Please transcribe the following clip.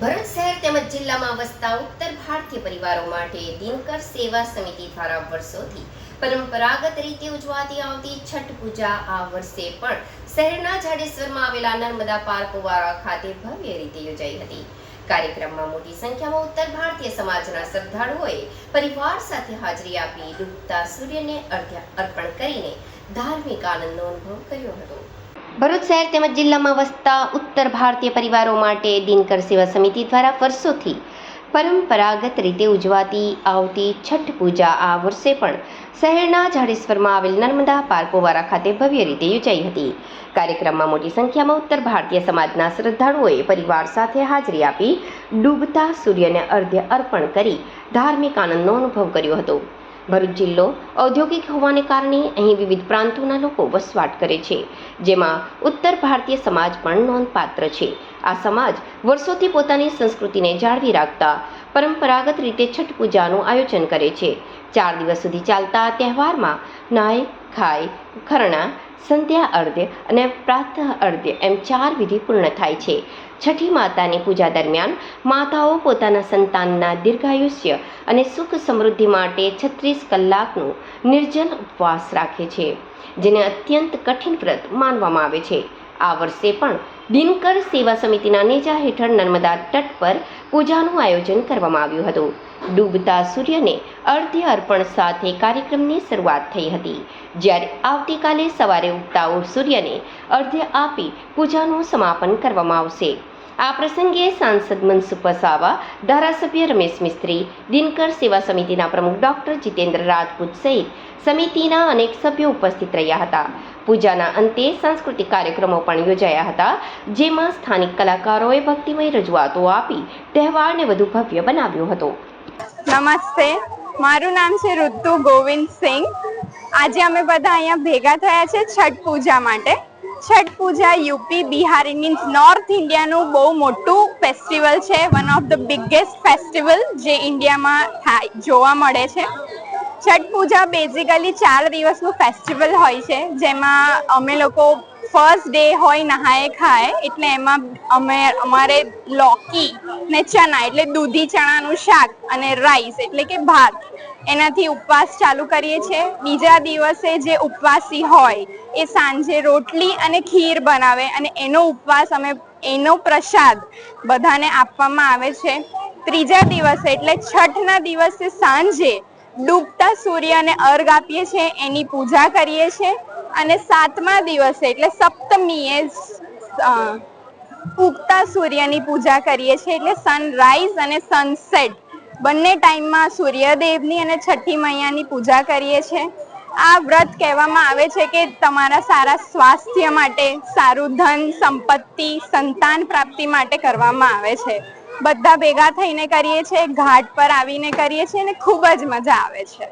ભરૂચ શહેર તેમજ જિલ્લામાં વસતા ઉત્તર ભારતીય પરિવારો માટે દિનકર સેવા સમિતિ દ્વારા વર્ષોથી પરંપરાગત રીતે ઉજવાતી આવતી છઠ પૂજા આ વર્ષે પણ શહેરના જાડેશ્વરમાં આવેલા નર્મદા પાર્ક વાળા ખાતે ભવ્ય રીતે યોજાઈ હતી. કાર્યક્રમમાં મોટી સંખ્યામાં ઉત્તર ભારતીય સમાજના શ્રદ્ધાળુઓએ પરિવાર સાથે હાજરી આપી ડૂબતા સૂર્યને અર્પણ કરીને ધાર્મિક આનંદનો અનુભવ કર્યો હતો. ભરૂચ શહેર તેમજ જિલ્લામાં વસતા ઉત્તર ભારતીય પરિવારો માટે દિનકર સેવા સમિતિ દ્વારા વર્ષોથી પરંપરાગત રીતે ઉજવાતી આવતી છઠ પૂજા આ વર્ષે પણ શહેરના જાડેશ્વરમાં આવેલ નર્મદા પાર્કોવારા ખાતે ભવ્ય રીતે યોજાઈ હતી. કાર્યક્રમમાં મોટી સંખ્યામાં ઉત્તર ભારતીય સમાજના શ્રદ્ધાળુઓએ પરિવાર સાથે હાજરી આપી ડૂબતા સૂર્યને અર્ધ્ય અર્પણ કરી ધાર્મિક આનંદનો અનુભવ કર્યો હતો. ભરૂચ જિલ્લો ઔદ્યોગિક હોવાને કારણે અહીં વિવિધ પ્રાંતોના લોકો વસવાટ કરે છે, જેમાં ઉત્તર ભારતીય સમાજ પણ નોંધપાત્ર છે. આ સમાજ વર્ષોથી પોતાની સંસ્કૃતિને જાળવી રાખતા પરંપરાગત રીતે છઠ પૂજાનું આયોજન કરે છે. ચાર દિવસ સુધી ચાલતા આ તહેવારમાં નાય ખાય ખરણા સંધ્યા અર્ધ્ય અને પ્રાતઃ અર્ધ્ય એમ ચાર વિધિ પૂર્ણ થાય છે. છઠ્ઠી માતાની પૂજા દરમિયાન માતાઓ પોતાના સંતાનના દીર્ઘાયુષ્ય અને સુખ સમૃદ્ધિ માટે છત્રીસ કલાકનું નિર્જલ ઉપવાસ રાખે છે, જેને અત્યંત કઠિન વ્રત માનવામાં આવે છે. આ વર્ષે પણ દિનકર સેવા સમિતિના નેજા હેઠળ નર્મદા તટ પર પૂજાનું આયોજન કરવામાં આવ્યું હતું. ડૂબતા સૂર્યને અર્ધ્ય અર્પણ સાથે કાર્યક્રમની શરૂઆત થઈ હતી. જ્યારે આવતીકાલે સવારે ઉગતા સૂર્યને અર્ધ્ય આપી પૂજાનું સમાપન કરવામાં આવશે. આ પ્રસંગે સાંસદ મનસુખ વસાવા, ધારાસભ્ય રમેશ મિસ્ત્રી, દિનકર સેવા સમિતિના પ્રમુખ ડોક્ટર જીતેન્દ્ર રાજપૂત સહિત સમિતિના અનેક સભ્યો ઉપસ્થિત રહ્યા હતા. પૂજાના અંતે સાંસ્કૃતિક કાર્યક્રમો પણ યોજાયા હતા, જેમાં સ્થાનિક કલાકારોએ ભક્તિમય રજૂઆતો આપી, તહેવારને વધુ ભવ્ય બનાવ્યો હતો. નમસ્તે. મારું નામ છે ઋતુ ગોવિંદ સિંહ. આજે અમે બધા અહીંયા ભેગા થયા છે છઠ પૂજા માટે. Chhath Puja UP Bihar means north ઇન્ડિયાનું બહુ મોટું ફેસ્ટિવલ છે. One of the biggest festival જે ઇન્ડિયામાં થાય, જોવા મળે છે. છઠ પૂજા બેઝિકલી ચાર દિવસનું ફેસ્ટિવલ હોય છે, જેમાં અમે લોકો ફર્સ્ટ ડે હોય નહાય ખાય, એટલે એમાં અમે, અમારે લોકી ને ચણા, એટલે દૂધી ચણાનું શાક અને રાઈસ એટલે કે ભાત. એનાથી ઉપવાસ ચાલુ કરીએ છીએ. બીજા દિવસે જે ઉપવાસી હોય, એ સાંજે રોટલી અને ખીર બનાવે અને એનો ઉપવાસ અમે, એનો પ્રસાદ બધાને આપવામાં આવે છે. ત્રીજા દિવસે, એટલે છઠના દિવસે સાંજે ડૂબતા સૂર્યને અર્ઘ આપીએ છીએ, એની પૂજા કરીએ છીએ. અને સાતમા દિવસે, એટલે સપ્તમીએ ઉગતા સૂર્યની પૂજા કરીએ છીએ, એટલે સનરાઈઝ અને સનસેટ બંને ટાઈમમાં સૂર્યદેવની અને છઠ્ઠી મૈયાની પૂજા કરીએ છીએ. આ વ્રત કહેવામાં આવે છે કે તમારા સારા સ્વાસ્થ્ય માટે, સારું ધન, સંપત્તિ, સંતાન પ્રાપ્તિ માટે કરવામાં આવે છે. બધા ભેગા થઈને કરીએ છીએ, ઘાટ પર આવીને કરીએ છીએ અને ખૂબ જ મજા આવે છે.